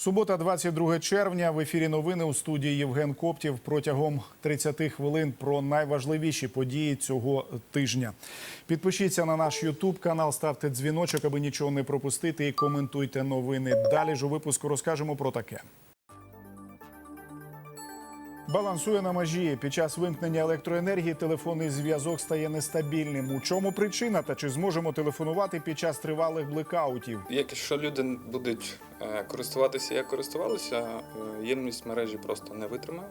Субота, 22 червня. В ефірі новини у студії Євген Коптів протягом 30 хвилин про найважливіші події цього тижня. Підпишіться на наш Ютуб канал, ставте дзвіночок, аби нічого не пропустити, і коментуйте новини. Далі ж у випуску розкажемо про таке. Балансує на межі. Під час вимкнення електроенергії телефонний зв'язок стає нестабільним. У чому причина та чи зможемо телефонувати під час тривалих блекаутів? Якщо люди будуть е, користуватися як користувалися, е, ємність мережі просто не витримає.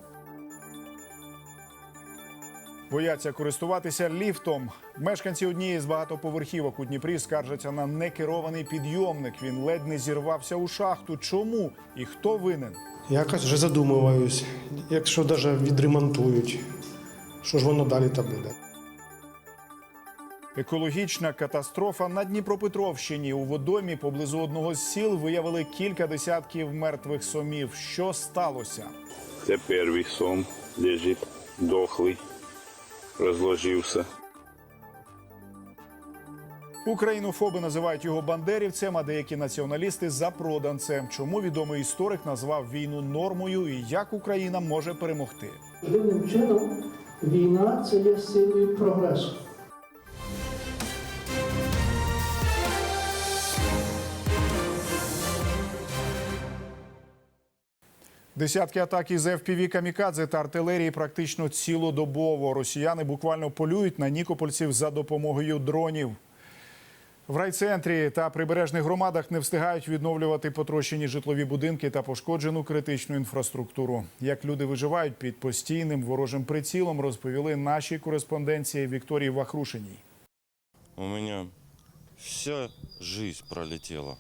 Бояться користуватися ліфтом. Мешканці однієї з багатоповерхівок у Дніпрі скаржаться на некерований підйомник. Він ледь не зірвався у шахту. Чому і хто винен? Якось вже задумуваюсь, якщо навіть відремонтують, що ж воно далі та буде. Екологічна катастрофа на Дніпропетровщині. У водомі поблизу одного з сіл виявили кілька десятків мертвих сомів. Що сталося? Це перший сом лежить дохлий, розложився. Українофоби називають його бандерівцем, а деякі націоналісти запроданцем. Чому відомий історик назвав війну нормою і як Україна може перемогти? Дивним чином війна це є силою прогресу. Десятки атак із FPV камікадзе та артилерії практично цілодобово. Росіяни буквально полюють на нікопольців за допомогою дронів. В райцентрі та прибережних громадах не встигають відновлювати потрощені житлові будинки та пошкоджену критичну інфраструктуру. Як люди виживають під постійним ворожим прицілом, розповіли наші кореспонденції Вікторії Вахрушиній. У меня вся жизнь пролетела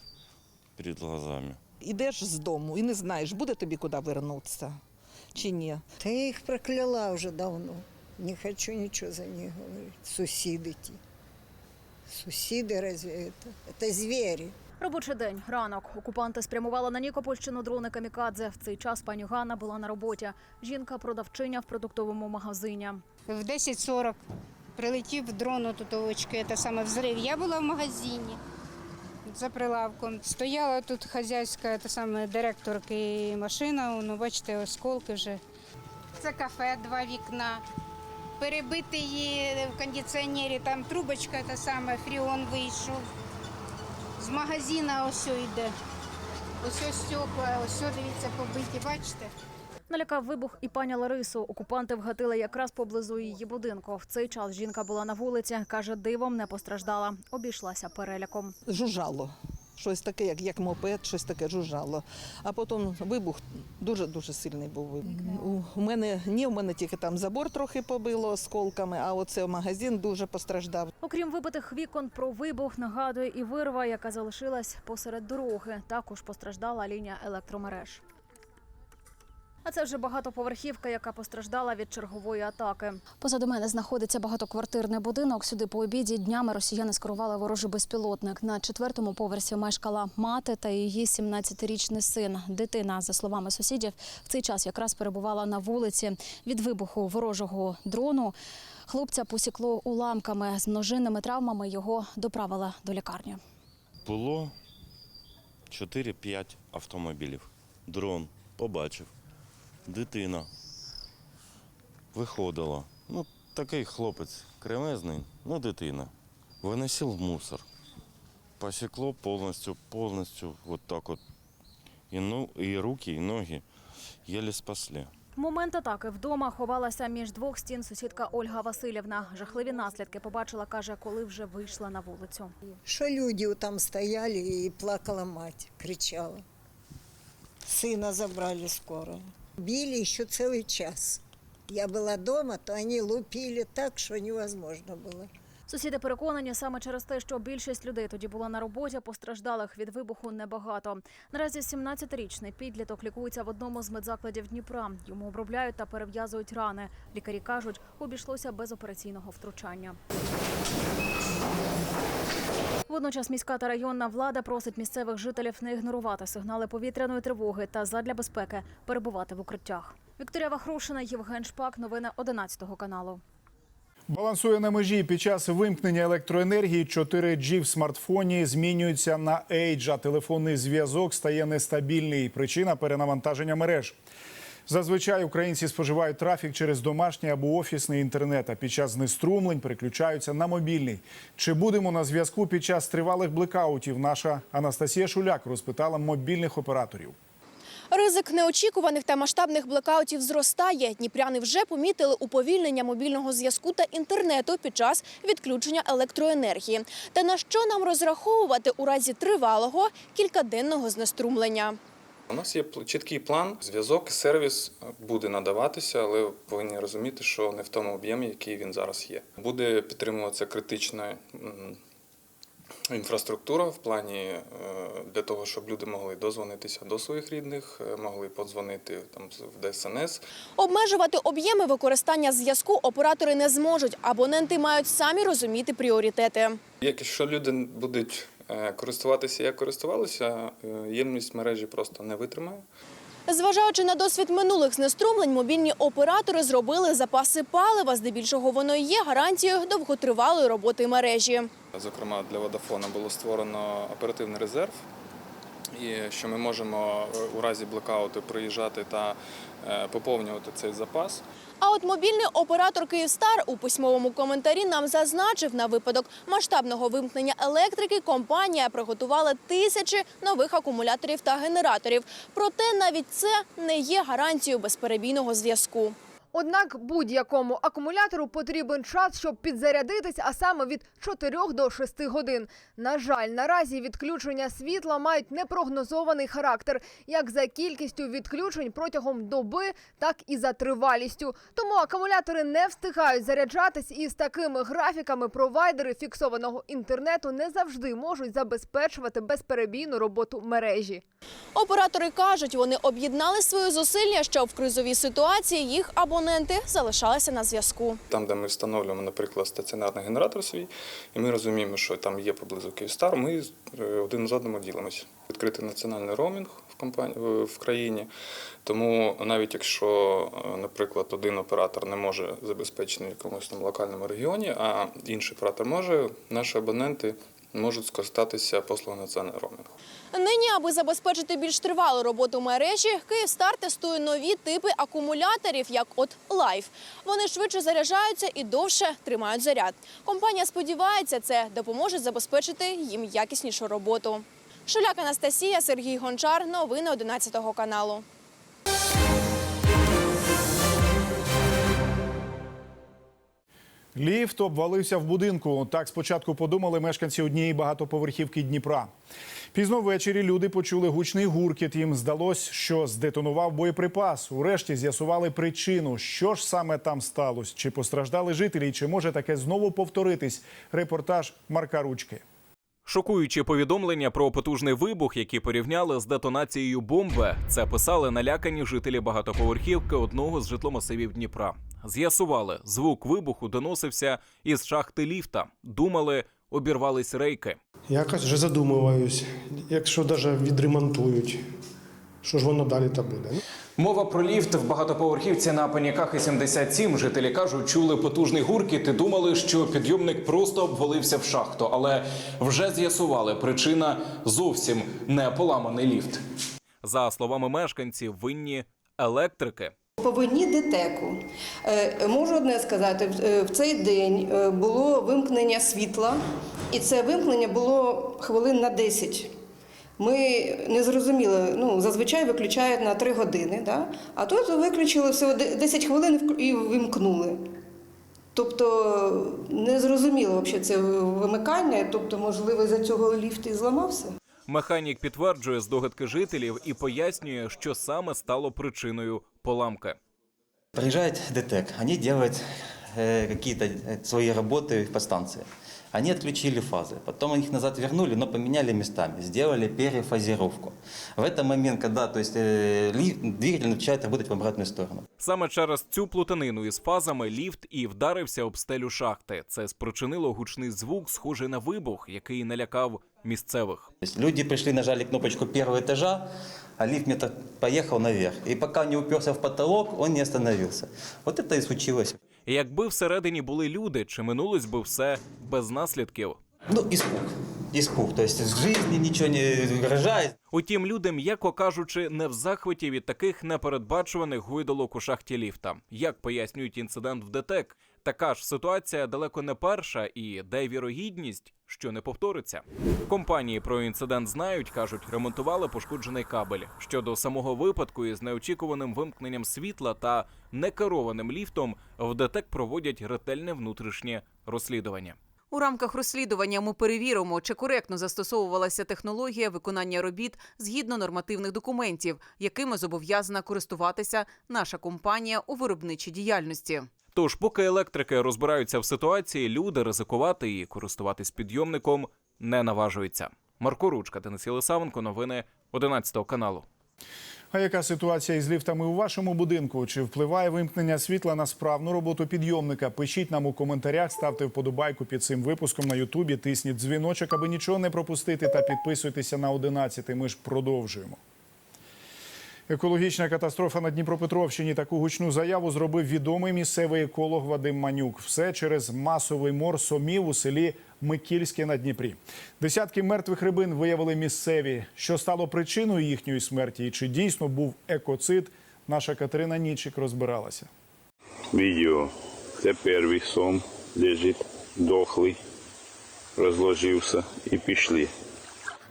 перед глазами. Ідеш з дому і не знаєш, буде тобі куди вернутися чи ні. Та я їх прокляла вже давно. Не хочу нічого за них говорити. Сусіди ті. Сусіди разве это? Это звері. Робочий день, ранок. Окупанти спрямували на Нікопольщину дрони камікадзе. В цей час пані Ганна була на роботі. Жінка продавчиня в продуктовому магазині. В 10.40 прилетів дрон у очки, це саме взрив. Я була в магазині за прилавком. Стояла тут хазяйська та саме директорки машина, ну бачите, осколки вже. Це кафе, два вікна. Перебити її в кондиціонері, там трубочка та саме, фріон вийшов. З магазина ось йде. Ось ось стекла, ось дивіться, побиті, бачите? Налякав вибух і пані Ларису. Окупанти вгатили якраз поблизу її будинку. В цей час жінка була на вулиці. каже, дивом не постраждала. Обійшлася переляком. Жужжало. Щось таке, як, як мопед, щось таке жужжало. А потім вибух дуже дуже сильний був. вибух. У, у мене ні, у мене тільки там забор трохи побило осколками, а оце магазин дуже постраждав. Окрім вибитих вікон, про вибух нагадує і вирва, яка залишилась посеред дороги. Також постраждала лінія електромереж. А це вже багатоповерхівка, яка постраждала від чергової атаки. Позаду мене знаходиться багатоквартирний будинок. Сюди по обіді днями росіяни скерували ворожий безпілотник. На четвертому поверсі мешкала мати та її 17-річний син. Дитина, за словами сусідів, в цей час якраз перебувала на вулиці. Від вибуху ворожого дрону хлопця посікло уламками з множинними травмами. Його доправили до лікарні. Було 4-5 автомобілів. Дрон побачив. Дитина виходила. Ну, такий хлопець кремезний, ну дитина. Виносив в мусор. Посікло повністю, повністю, от так от. І, ну, і руки, і ноги єлі спасли. В момент атаки вдома ховалася між двох стін сусідка Ольга Васильівна. Жахливі наслідки побачила, каже, коли вже вийшла на вулицю. Що люди там стояли і плакала мать, кричала. Сина забрали скоро. Били ще цілий час. Я була вдома, то вони лупили так, що невозможно було. Сусіди переконані саме через те, що більшість людей тоді була на роботі, постраждалих від вибуху небагато. Наразі 17-річний підліток лікується в одному з медзакладів Дніпра. Йому обробляють та перев'язують рани. Лікарі кажуть, обійшлося без операційного втручання. Водночас міська та районна влада просить місцевих жителів не ігнорувати сигнали повітряної тривоги та задля безпеки перебувати в укриттях. Вікторія Вахрушина, Євген Шпак. Новини 11 каналу. Балансує на межі під час вимкнення електроенергії 4G в смартфоні змінюється на Edge, а телефонний зв'язок стає нестабільний. Причина перенавантаження мереж. Зазвичай українці споживають трафік через домашній або офісний інтернет, а під час знеструмлень переключаються на мобільний. Чи будемо на зв'язку під час тривалих блекаутів? Наша Анастасія Шуляк розпитала мобільних операторів. Ризик неочікуваних та масштабних блекаутів зростає. Дніпряни вже помітили уповільнення мобільного зв'язку та інтернету під час відключення електроенергії. Та на що нам розраховувати у разі тривалого кількаденного знеструмлення? У нас є чіткий план. Зв'язок, сервіс буде надаватися, але повинні розуміти, що не в тому об'ємі, який він зараз є. Буде підтримуватися критична інфраструктура в плані е, для того, щоб люди могли дозвонитися до своїх рідних, е, могли подзвонити там в ДСНС. Обмежувати об'єми використання зв'язку оператори не зможуть. Абоненти мають самі розуміти пріоритети. Якщо люди будуть е, користуватися, як користувалися, е, ємність мережі просто не витримає. Зважаючи на досвід минулих знеструмлень, мобільні оператори зробили запаси палива. Здебільшого воно і є гарантією довготривалої роботи мережі. Зокрема, для Водафона було створено оперативний резерв, і що ми можемо е, у разі блекауту приїжджати та е, поповнювати цей запас. А от мобільний оператор Київстар у письмовому коментарі нам зазначив, на випадок масштабного вимкнення електрики компанія приготувала тисячі нових акумуляторів та генераторів. Проте навіть це не є гарантією безперебійного зв'язку. Однак будь-якому акумулятору потрібен час, щоб підзарядитись, а саме від 4 до 6 годин. На жаль, наразі відключення світла мають непрогнозований характер, як за кількістю відключень протягом доби, так і за тривалістю. Тому акумулятори не встигають заряджатись, і з такими графіками провайдери фіксованого інтернету не завжди можуть забезпечувати безперебійну роботу мережі. Оператори кажуть, вони об'єднали свої зусилля, щоб в кризовій ситуації їх абоненти залишалися на зв'язку. Там, де ми встановлюємо, наприклад, стаціонарний генератор свій, і ми розуміємо, що там є поблизу Київстар, ми е, один з одним ділимося. Відкритий національний роумінг в компанії в країні. Тому навіть якщо, е, наприклад, один оператор не може забезпечити якомусь там локальному регіоні, а інший оператор може, наші абоненти можуть скористатися послугою національного роумінгу. Нині, аби забезпечити більш тривалу роботу мережі, Київстар тестує нові типи акумуляторів, як от Life. Вони швидше заряджаються і довше тримають заряд. Компанія сподівається, це допоможе забезпечити їм якіснішу роботу. Шуляк Анастасія, Сергій Гончар. Новини 11 каналу. Ліфт обвалився в будинку. Так спочатку подумали мешканці однієї багатоповерхівки Дніпра. Пізно ввечері люди почули гучний гуркіт. Їм здалось, що здетонував боєприпас. Урешті з'ясували причину, що ж саме там сталося, чи постраждали жителі, чи може таке знову повторитись. Репортаж Марка Ручки. Шокуючі повідомлення про потужний вибух, які порівняли з детонацією бомби, це писали налякані жителі багатоповерхівки одного з житломасивів Дніпра. З'ясували, звук вибуху доносився із шахти ліфта. Думали, обірвались рейки. Якось вже задумуюсь, якщо навіть відремонтують, що ж воно далі та буде. Мова про ліфт в багатоповерхівці на Паняках і 77. Жителі кажуть, чули потужний гуркіт і думали, що підйомник просто обвалився в шахту. Але вже з'ясували, причина зовсім не поламаний ліфт. За словами мешканців, винні електрики. По вині ДТЕКу. Е, Можу одне сказати, в- е, цей день е, було вимкнення світла, і це вимкнення було хвилин на 10. Ми не зрозуміли, ну, зазвичай виключають на 3 години, да? а тут виключили всього 10 хвилин і вимкнули. Тобто не зрозуміло взагалі це вимикання, тобто, можливо, за цього ліфт і зламався. Механік підтверджує здогадки жителів і пояснює, що саме стало причиною поламки. Приезжает ДТЭК, они делают э, какие-то э, свои работы по станции. Они отключили фазы, потом их назад вернули, но поменяли местами, сделали перефазировку. В этот момент, когда то есть, э, ли- двигатель начинает работать в обратную сторону. Саме через цю плутанину із фазами ліфт і вдарився об стелю шахти. Це спричинило гучний звук, схожий на вибух, який налякав місцевих. То есть люди пришли, нажали кнопочку первого этажа, а лифт метр поехал наверх. И пока не уперся в потолок, он не остановился. Вот это и случилось. Якби всередині були люди, чи минулось би все без наслідків? Ну, испуг. Испуг. Тобто з житті жизни ничего не вражає. Утім, люди, м'яко кажучи, не в захваті від таких непередбачуваних гойдолок у шахті ліфта. Як пояснюють інцидент в ДТЕК, така ж ситуація далеко не перша, і де вірогідність, що не повториться. Компанії про інцидент знають, кажуть, ремонтували пошкоджений кабель. Щодо самого випадку із неочікуваним вимкненням світла та некерованим ліфтом, в ДТЕК проводять ретельне внутрішнє розслідування. У рамках розслідування ми перевіримо, чи коректно застосовувалася технологія виконання робіт згідно нормативних документів, якими зобов'язана користуватися наша компанія у виробничій діяльності. Тож, поки електрики розбираються в ситуації, люди ризикувати і користуватись підйомником не наважуються. Марко Ручка, Денис Єлисавенко, новини 11 каналу. А яка ситуація із ліфтами у вашому будинку? Чи впливає вимкнення світла на справну роботу підйомника? Пишіть нам у коментарях, ставте вподобайку під цим випуском на Ютубі, тисніть дзвіночок, аби нічого не пропустити, та підписуйтеся на 11. Ми ж продовжуємо. Екологічна катастрофа на Дніпропетровщині. Таку гучну заяву зробив відомий місцевий еколог Вадим Манюк. Все через масовий мор сомів у селі Микільське на Дніпрі. Десятки мертвих рибин виявили місцеві. Що стало причиною їхньої смерті і чи дійсно був екоцид? Наша Катерина Нічик розбиралася. Відео. Це перший сом лежить дохлий, розложився і пішли.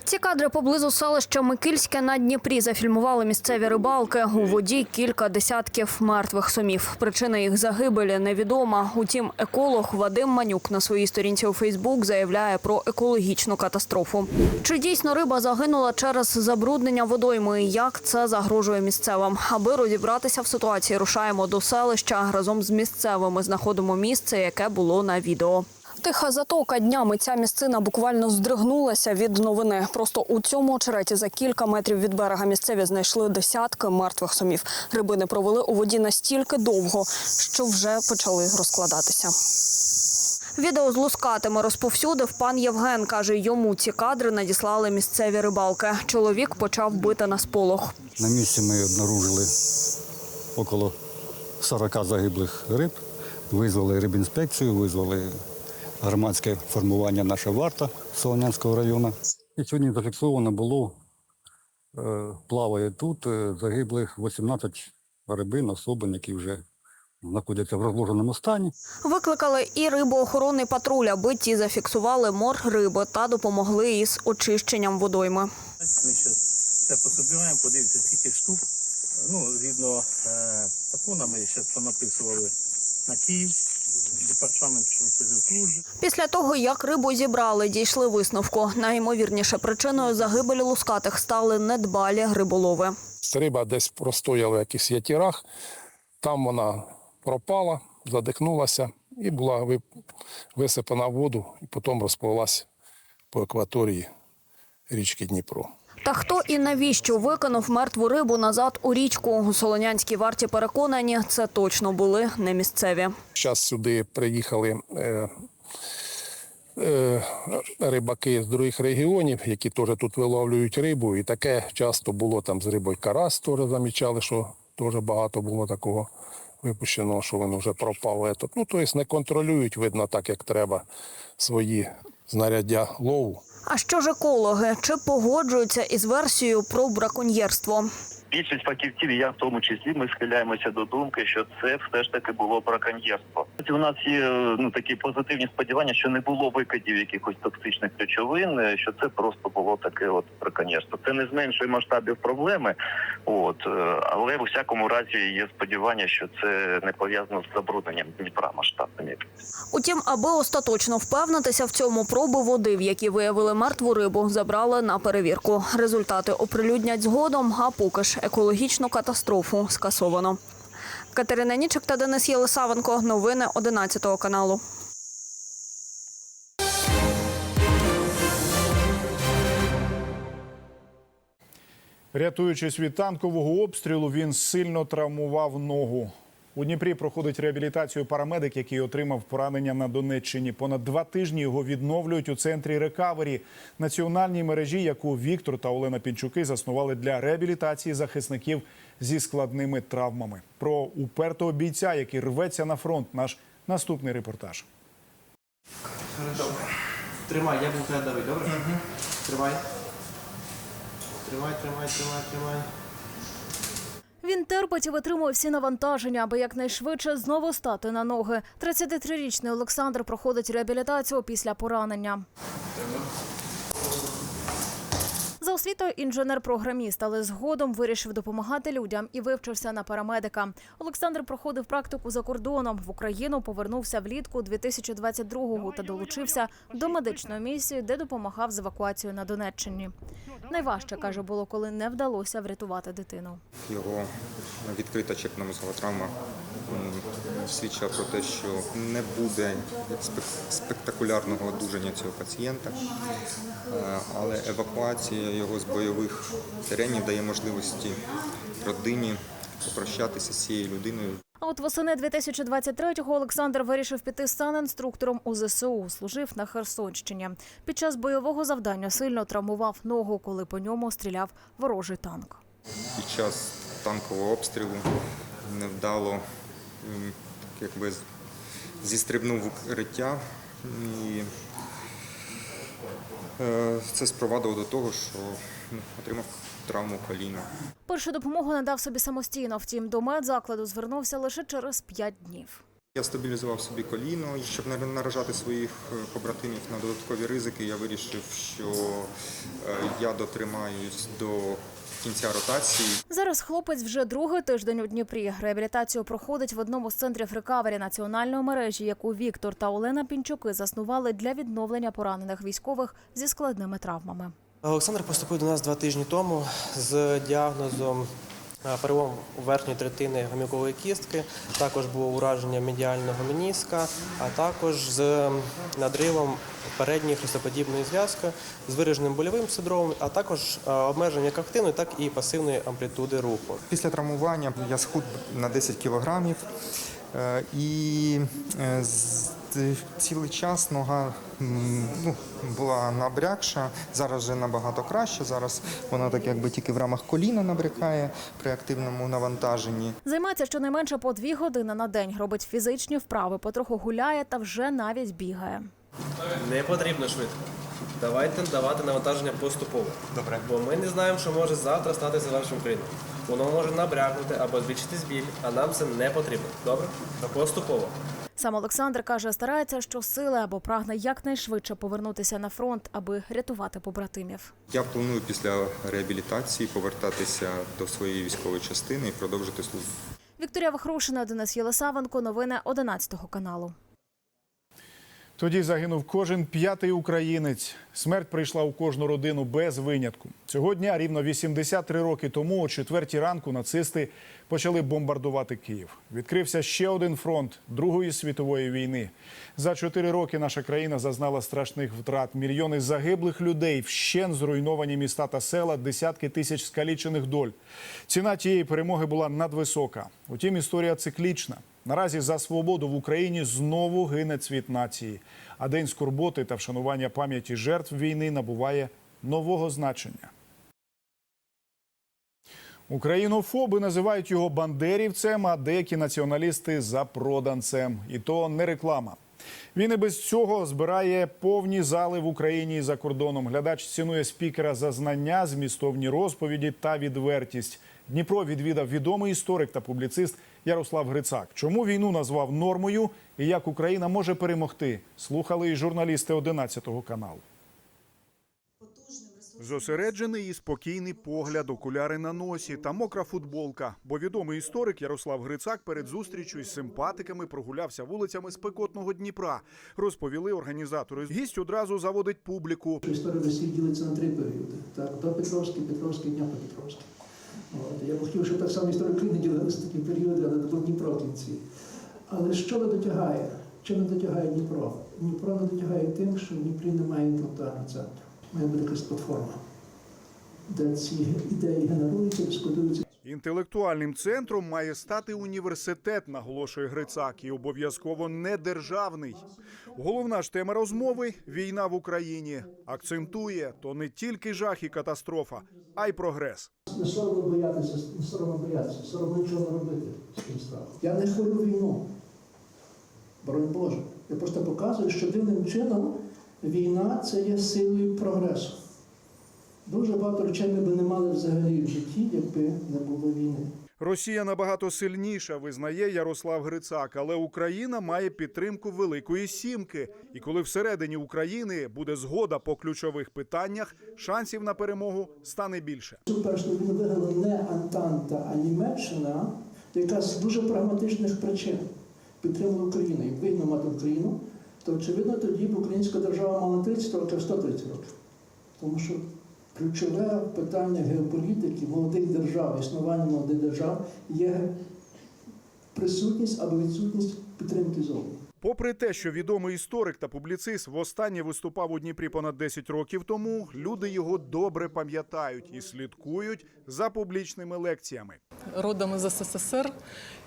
Ці кадри поблизу селища Микільське на Дніпрі зафільмували місцеві рибалки. У воді кілька десятків мертвих сомів. Причина їх загибелі невідома. Утім, еколог Вадим Манюк на своїй сторінці у Фейсбук заявляє про екологічну катастрофу. Чи дійсно риба загинула через забруднення водойми? і Як це загрожує місцевим? Аби розібратися в ситуації, рушаємо до селища разом з місцевими. Знаходимо місце, яке було на відео. Тиха затока днями ця місцина буквально здригнулася від новини. Просто у цьому очереті за кілька метрів від берега місцеві знайшли десятки мертвих сомів. Рибини провели у воді настільки довго, що вже почали розкладатися. Відео з лускатими розповсюдив пан Євген. Каже, йому ці кадри надіслали місцеві рибалки. Чоловік почав бити на сполох. На місці ми обнаружили около 40 загиблих риб. Визвали рибінспекцію, визвали громадське формування наша варта Солонянського району. І сьогодні зафіксовано було, е, плаває тут е, загиблих 18 рибин, особин, які вже знаходяться в розложеному стані. Викликали і рибоохоронний патруль, аби ті зафіксували мор риби та допомогли із очищенням водойми. Ми зараз це пособираємо, подивимося, скільки штук. Ну, згідно е, закону, ми зараз понаписували на Київ, департамент служби. Після того, як рибу зібрали, дійшли висновку. Найімовірніше причиною загибелі лускатих стали недбалі риболови. Риба десь простояла в якихось ятірах, там вона пропала, задихнулася і була висипана в воду, і потім розпливлася по акваторії річки Дніпро. Та хто і навіщо викинув мертву рибу назад у річку? У Солонянській варті переконані, це точно були не місцеві. Зараз сюди приїхали е, е, рибаки з других регіонів, які теж тут виловлюють рибу. І таке часто було там з рибою карась, теж замічали, що теж багато було такого випущеного, що він вже пропав. Ну, тобто не контролюють, видно, так як треба свої знаряддя лову. А що ж екологи? Чи погоджуються із версією про браконьєрство? Більшість фахівців, я в тому числі, ми схиляємося до думки, що це все ж таки було браконьєрство. У нас є ну такі позитивні сподівання, що не було викидів якихось токсичних речовин, е, що це просто було таке от браконьєрство. Це не зменшує масштабів проблеми, от е, але у всякому разі є сподівання, що це не пов'язано з забрудненням Дніпра масштабним. Утім, аби остаточно впевнитися в цьому, проби води, в якій виявили мертву рибу, забрали на перевірку. Результати оприлюднять згодом, а поки ж екологічну катастрофу скасовано. Катерина Нічик та Денис Єлисавенко. Новини 11 каналу. Рятуючись від танкового обстрілу, він сильно травмував ногу. У Дніпрі проходить реабілітацію парамедик, який отримав поранення на Донеччині. Понад два тижні його відновлюють у центрі рекавері національній мережі, яку Віктор та Олена Пінчуки заснували для реабілітації захисників зі складними травмами. Про упертого бійця, який рветься на фронт, наш Наступний репортаж. Добре. Тримай, я буду тебе давити, добре? Угу. Тримай. Тримай, тримай, тримай, тримай. Він терпить і витримує всі навантаження, аби якнайшвидше знову стати на ноги. 33-річний Олександр проходить реабілітацію після поранення. За освітою інженер-програміст, але згодом вирішив допомагати людям і вивчився на парамедика. Олександр проходив практику за кордоном. В Україну повернувся влітку 2022-го та долучився до медичної місії, де допомагав з евакуацією на Донеччині. Найважче каже, було, коли не вдалося врятувати дитину. Його відкрита черепно-мозгова травма м, свідчила про те, що не буде спек- спектакулярного одужання цього пацієнта, Е, але евакуація його з бойових теренів дає можливості родині попрощатися з цією людиною. А от восени 2023-го Олександр вирішив піти санінструктором у ЗСУ. Служив на Херсонщині. Під час бойового завдання сильно травмував ногу, коли по ньому стріляв ворожий танк. Під час танкового обстрілу невдало якби зістрибнув укриття і це спровадило до того, що ну, отримав травму коліна. Першу допомогу надав собі самостійно. Втім, до медзакладу звернувся лише через п'ять днів. Я стабілізував собі коліно, і щоб не наражати своїх е, побратимів на додаткові ризики, я вирішив, що е, я дотримаюсь до кінця ротації. Зараз хлопець вже другий тиждень у Дніпрі. Реабілітацію проходить в одному з центрів рекавері національної мережі, яку Віктор та Олена Пінчуки заснували для відновлення поранених військових зі складними травмами. Олександр поступив до нас два тижні тому з діагнозом перелом верхньої третини гомілкової кістки, також було ураження медіального меніска, а також з надривом передньої хрестоподібної зв'язки, з вираженим больовим синдромом, а також обмеження як активної, так і пасивної амплітуди руху. Після травмування я схуд на 10 кілограмів е, і е, цілий час нога ну, була набрякша, зараз вже набагато краще. Зараз вона так якби тільки в рамах коліна набрякає при активному навантаженні. Займається щонайменше по дві години на день, робить фізичні вправи, потроху гуляє та вже навіть бігає. Не потрібно швидко. Давайте давати навантаження поступово. Добре. Бо ми не знаємо, що може завтра статися з вашим країном. Воно може набрякнути або збільшитись біль, а нам це не потрібно. Добре? Поступово. Сам Олександр каже, старається щосили або прагне якнайшвидше повернутися на фронт, аби рятувати побратимів. Я планую після реабілітації повертатися до своєї військової частини і продовжити службу. Вікторія Вахрушина, Денис Єлисавенко. Новини 11 каналу. Тоді загинув кожен п'ятий українець. Смерть прийшла у кожну родину без винятку. Цього дня, рівно 83 роки тому, о четвертій ранку, нацисти почали бомбардувати Київ. Відкрився ще один фронт Другої світової війни. За чотири роки наша країна зазнала страшних втрат. Мільйони загиблих людей, вщен зруйновані міста та села, десятки тисяч скалічених доль. Ціна тієї перемоги була надвисока. Утім, історія циклічна. Наразі за свободу в Україні знову гине цвіт нації. А день скорботи та вшанування пам'яті жертв війни набуває нового значення. Українофоби називають його бандерівцем, а деякі націоналісти запроданцем. І то не реклама. Він і без цього збирає повні зали в Україні і за кордоном. Глядач цінує спікера за знання, змістовні розповіді та відвертість. Дніпро відвідав відомий історик та публіцист Ярослав Грицак. Чому війну назвав нормою і як Україна може перемогти? Слухали і журналісти 11 каналу. Зосереджений і спокійний погляд, окуляри на носі та мокра футболка. Бо відомий історик Ярослав Грицак перед зустрічю із симпатиками прогулявся вулицями спекотного Дніпра. Розповіли організатори. Гість одразу заводить публіку. Історія Росії ділиться на три періоди. Так, до Петровський, Петровський, Дніпропетровський. От. Я б хотів, щоб так само історія ділилися ділилася такі періоди, але до Дніпро в кінці. Але що не дотягає? Чим не дотягає Дніпро? Дніпро не дотягає тим, що в Дніпрі немає інтелектуального центру. Має бути якась платформа, де ці ідеї генеруються, дискутуються. Інтелектуальним центром має стати університет, наголошує Грицак, і обов'язково не державний. Головна ж тема розмови війна в Україні. Акцентує то не тільки жах і катастрофа, а й прогрес. Не соромно боятися, не соромно боятися, соромно нічого робити з цим страхом. Я не хвалю війну. Боронь Боже. Я просто показую, що дивним чином війна це є силою прогресу. Дуже багато речей ми б не мали взагалі в житті, якби не було війни. Росія набагато сильніша, визнає Ярослав Грицак, але Україна має підтримку Великої Сімки. І коли всередині України буде згода по ключових питаннях, шансів на перемогу стане більше. Цю першу виграла не Антанта, а Німеччина, яка з дуже прагматичних причин підтримала Україну. І вигідно мати Україну, то очевидно тоді б українська держава мала 30 років, 130 років. Тому що ключове питання геополітики молодих держав, існування молодих держав є присутність або відсутність підтримки зовні. Попри те, що відомий історик та публіцист востаннє виступав у Дніпрі понад 10 років тому, люди його добре пам'ятають і слідкують за публічними лекціями. родом із СССР,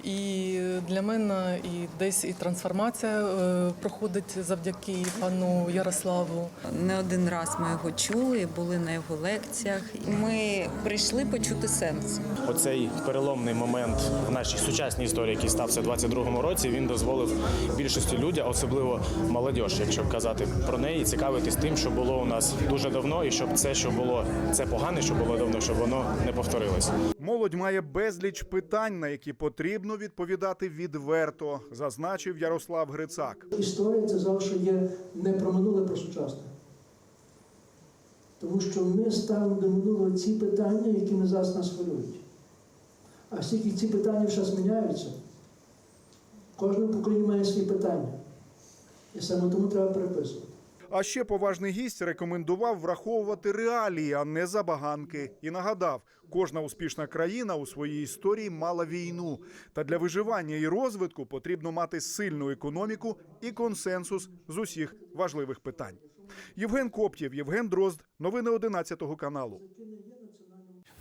і для мене і десь і трансформація е, проходить завдяки пану Ярославу. Не один раз ми його чули, були на його лекціях. Ми прийшли почути сенс. Оцей переломний момент в нашій сучасній історії, який стався у 22-му році, він дозволив більшості людям, особливо молодь, якщо казати про неї, цікавитись тим, що було у нас дуже давно, і щоб це, що було це погане, що було давно, щоб воно не повторилось. Молодь має безліч питань, на які потрібно відповідати відверто, зазначив Ярослав Грицак. Історія це завжди є не про минуле, про сучасне. Тому що ми ставимо до минулого ці питання, які ми зараз нас хвилюють. А оскільки ці питання зараз міняються, кожне покоління має свої питання. І саме тому треба переписувати. А ще поважний гість рекомендував враховувати реалії, а не забаганки. І нагадав, кожна успішна країна у своїй історії мала війну. Та для виживання і розвитку потрібно мати сильну економіку і консенсус з усіх важливих питань. Євген Коптєв, Євген Дрозд. Новини 11 каналу.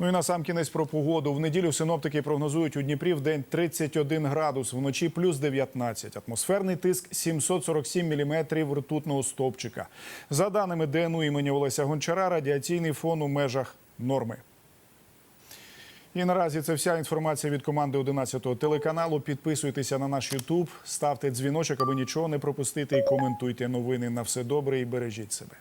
Ну і на сам кінець про погоду. В неділю синоптики прогнозують у Дніпрі в день 31 градус, вночі плюс 19. Атмосферний тиск 747 міліметрів ртутного стовпчика. За даними ДНУ імені Олеся Гончара, радіаційний фон у межах норми. І наразі це вся інформація від команди 11 телеканалу. Підписуйтеся на наш Ютуб, ставте дзвіночок, аби нічого не пропустити. І коментуйте новини на все добре і бережіть себе.